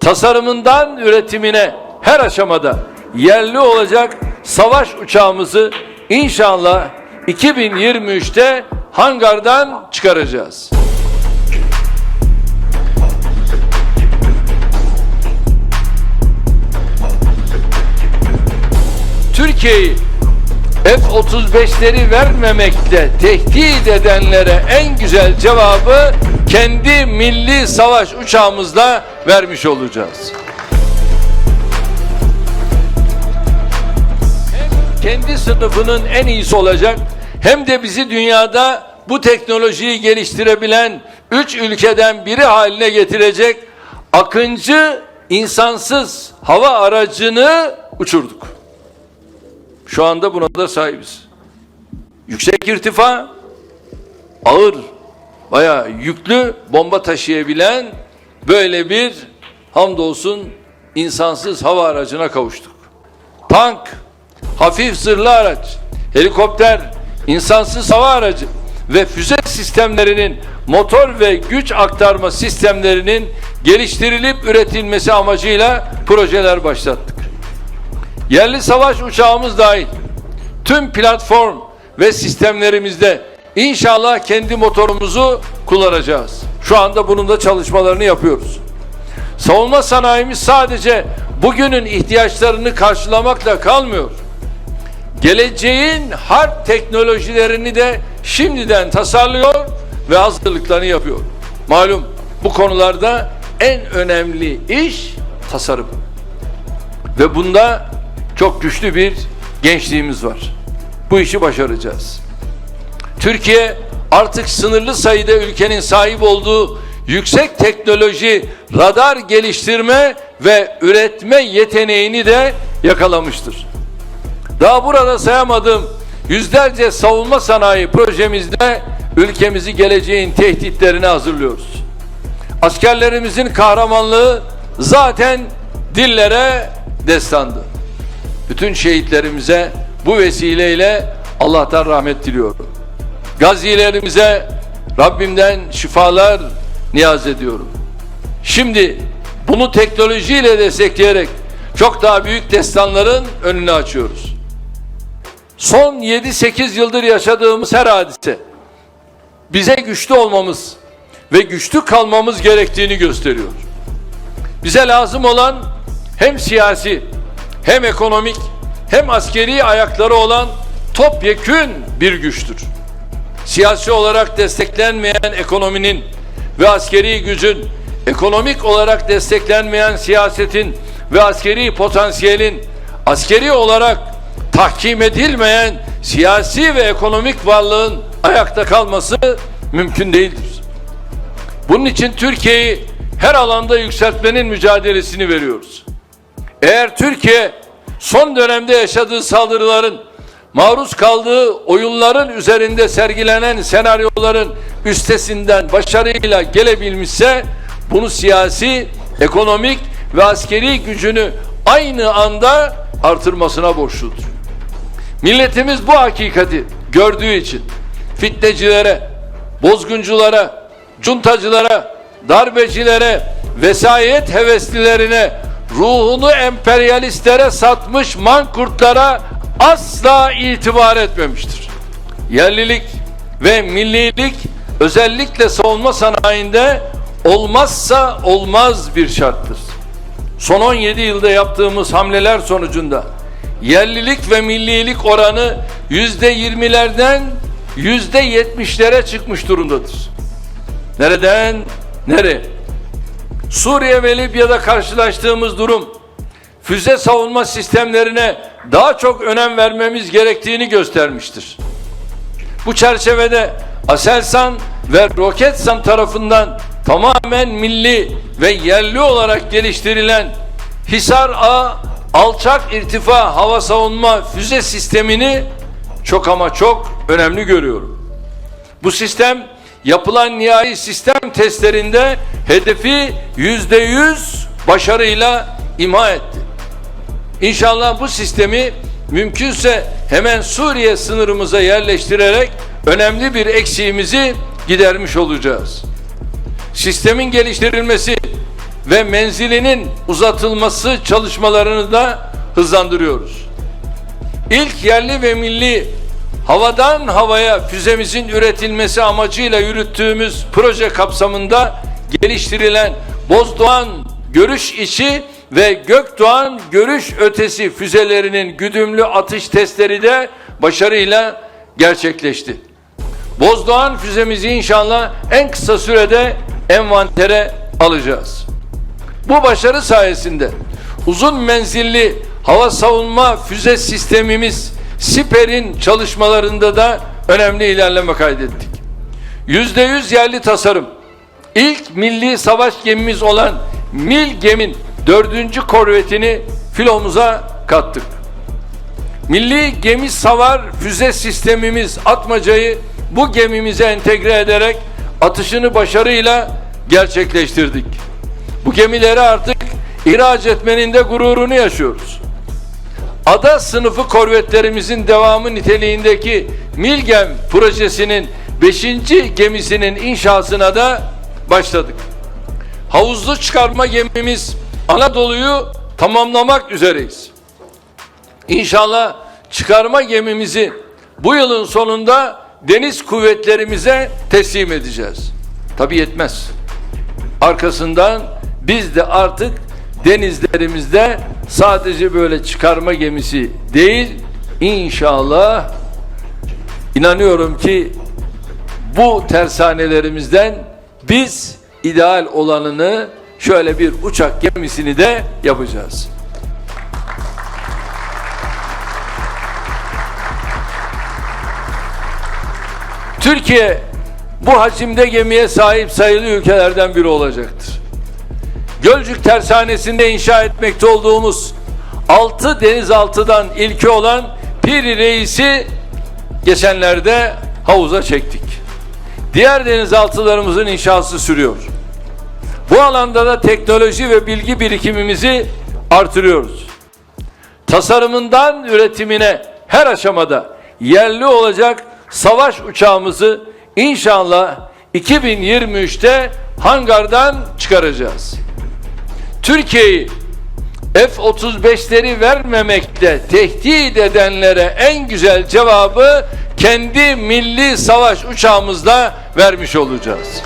tasarımından üretimine her aşamada yerli olacak savaş uçağımızı inşallah 2023'te hangardan çıkaracağız. Türkiye'yi F-35'leri vermemekle tehdit edenlere en güzel cevabı kendi milli savaş uçağımızla vermiş olacağız. Hem kendi sınıfının en iyisi olacak hem de bizi dünyada bu teknolojiyi geliştirebilen üç ülkeden biri haline getirecek Akıncı insansız hava aracını uçurduk. Şu anda buna da sahibiz. Yüksek irtifa, ağır, bayağı yüklü bomba taşıyabilen böyle bir hamdolsun insansız hava aracına kavuştuk. Tank, hafif zırhlı araç, helikopter, insansız hava aracı ve füze sistemlerinin motor ve güç aktarma sistemlerinin geliştirilip üretilmesi amacıyla projeler başlattık. Yerli savaş uçağımız dahil tüm platform ve sistemlerimizde inşallah kendi motorumuzu kullanacağız. Şu anda bunun da çalışmalarını yapıyoruz. Savunma sanayimiz sadece bugünün ihtiyaçlarını karşılamakla kalmıyor. Geleceğin harp teknolojilerini de şimdiden tasarlıyor ve hazırlıklarını yapıyor. Malum bu konularda en önemli iş tasarım. Ve bunda çok güçlü bir gençliğimiz var. Bu işi başaracağız. Türkiye artık sınırlı sayıda ülkenin sahip olduğu yüksek teknoloji radar geliştirme ve üretme yeteneğini de yakalamıştır. Daha burada sayamadığım yüzlerce savunma sanayi projemizde ülkemizi geleceğin tehditlerine hazırlıyoruz. Askerlerimizin kahramanlığı zaten dillere destandı. Bütün şehitlerimize bu vesileyle Allah'tan rahmet diliyorum. Gazilerimize Rabbimden şifalar niyaz ediyorum. Şimdi bunu teknolojiyle destekleyerek çok daha büyük destanların önünü açıyoruz. Son 7-8 yıldır yaşadığımız her hadise bize güçlü olmamız ve güçlü kalmamız gerektiğini gösteriyor. Bize lazım olan hem siyasi hem ekonomik hem askeri ayakları olan topyekün bir güçtür. Siyasi olarak desteklenmeyen ekonominin ve askeri gücün, ekonomik olarak desteklenmeyen siyasetin ve askeri potansiyelin, askeri olarak tahkim edilmeyen siyasi ve ekonomik varlığın ayakta kalması mümkün değildir. Bunun için Türkiye'yi her alanda yükseltmenin mücadelesini veriyoruz. Eğer Türkiye son dönemde yaşadığı saldırıların maruz kaldığı oyunların üzerinde sergilenen senaryoların üstesinden başarıyla gelebilmişse bunu siyasi, ekonomik ve askeri gücünü aynı anda artırmasına borçludur. Milletimiz bu hakikati gördüğü için fitnecilere, bozgunculara, cuntacılara, darbecilere, vesayet heveslilerine, ruhunu emperyalistlere satmış mankurtlara asla itibar etmemiştir. Yerlilik ve millilik özellikle savunma sanayinde olmazsa olmaz bir şarttır. Son 17 yılda yaptığımız hamleler sonucunda yerlilik ve millilik oranı yüzde yirmilerden yüzde yetmişlere çıkmış durumdadır. Nereden? Nereye? Suriye ve Libya'da karşılaştığımız durum füze savunma sistemlerine daha çok önem vermemiz gerektiğini göstermiştir. Bu çerçevede Aselsan ve Roketsan tarafından tamamen milli ve yerli olarak geliştirilen Hisar A alçak irtifa hava savunma füze sistemini çok ama çok önemli görüyorum. Bu sistem yapılan nihai sistem testlerinde hedefi yüzde yüz başarıyla imha etti. İnşallah bu sistemi mümkünse hemen Suriye sınırımıza yerleştirerek önemli bir eksiğimizi gidermiş olacağız. Sistemin geliştirilmesi ve menzilinin uzatılması çalışmalarını da hızlandırıyoruz. İlk yerli ve milli havadan havaya füzemizin üretilmesi amacıyla yürüttüğümüz proje kapsamında geliştirilen Bozdoğan görüş içi ve Gökdoğan görüş ötesi füzelerinin güdümlü atış testleri de başarıyla gerçekleşti. Bozdoğan füzemizi inşallah en kısa sürede envantere alacağız. Bu başarı sayesinde uzun menzilli hava savunma füze sistemimiz Siper'in çalışmalarında da önemli ilerleme kaydettik. Yüzde yüz yerli tasarım, ilk milli savaş gemimiz olan Mil Gem'in dördüncü korvetini filomuza kattık. Milli gemi savar füze sistemimiz Atmaca'yı bu gemimize entegre ederek atışını başarıyla gerçekleştirdik. Bu gemileri artık ihraç etmenin de gururunu yaşıyoruz. Ada sınıfı korvetlerimizin devamı niteliğindeki Milgem projesinin 5. gemisinin inşasına da başladık. Havuzlu çıkarma gemimiz Anadolu'yu tamamlamak üzereyiz. İnşallah çıkarma gemimizi bu yılın sonunda deniz kuvvetlerimize teslim edeceğiz. Tabi yetmez. Arkasından biz de artık denizlerimizde sadece böyle çıkarma gemisi değil inşallah inanıyorum ki bu tersanelerimizden biz ideal olanını şöyle bir uçak gemisini de yapacağız. Türkiye bu hacimde gemiye sahip sayılı ülkelerden biri olacaktır. Gölcük Tersanesi'nde inşa etmekte olduğumuz 6 denizaltıdan ilki olan Piri Reis'i geçenlerde havuza çektik. Diğer denizaltılarımızın inşası sürüyor. Bu alanda da teknoloji ve bilgi birikimimizi artırıyoruz. Tasarımından üretimine her aşamada yerli olacak savaş uçağımızı inşallah 2023'te hangardan çıkaracağız. Türkiye'yi F-35'leri vermemekte tehdit edenlere en güzel cevabı kendi milli savaş uçağımızla vermiş olacağız.